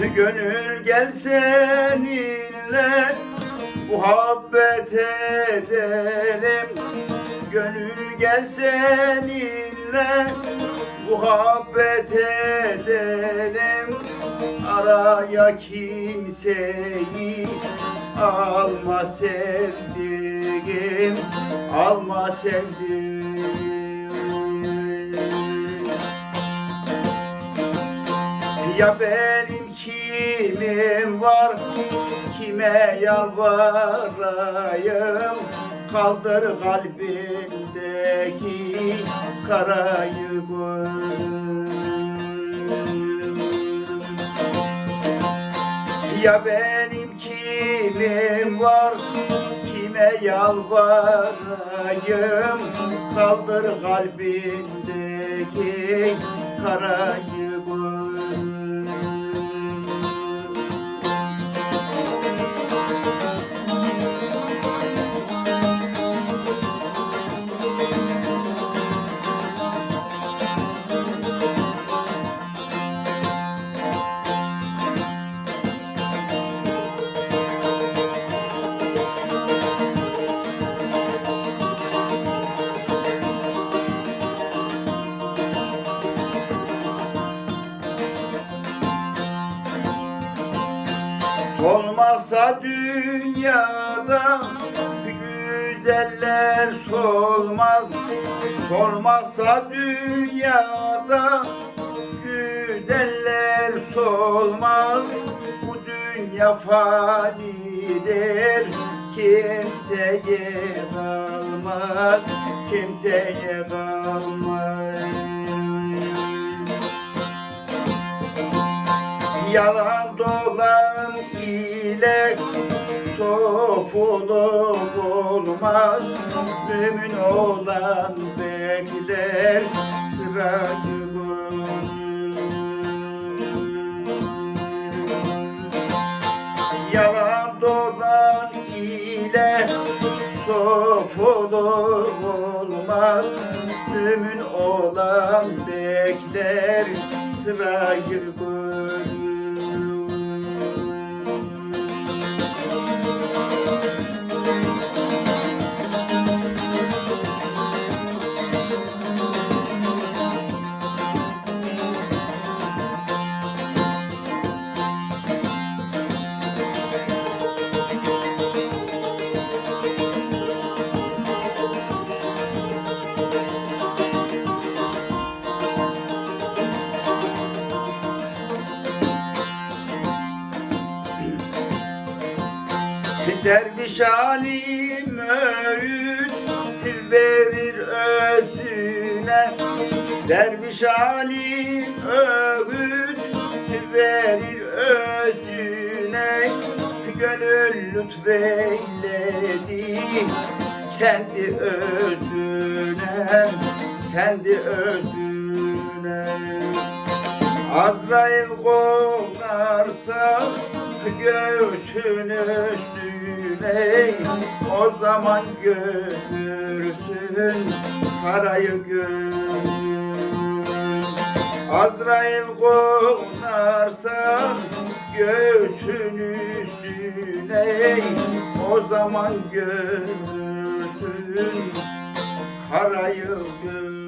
Gönül gel seninle muhabbet edelim. Gönül gel seninle muhabbet edelim. Araya kimseyi alma sevdiğim Alma sevdiğim. Ya benim kimim var Kime yalvarayım? Kaldır kalbindeki karayı gözüm Ya benim kimim var Kime yalvarayım? Kaldır kalbindeki karayı gözüm Solmazsa dünyada güzeller solmaz. Solmazsa dünyada güzeller solmaz. Bu dünya fanidir kimseye kalmaz Kimseye kalmaz. Yalan ile sofuluk olmaz. Mümin olan bekler sırayı Yalan dolan ile sofuluk olmaz. Mümin olan bekler sırayı görür Derviş alim öğüt verir özüne. Derviş alim öğüt verir özüne. Gönül lütfeyledi kendi özüne Kendi özüne. Azrail konarsa göğsün üstüne. O zaman görürsün karayı gönül Azrail konarsa göğsün üstüne. O zaman görürsün karayı gönül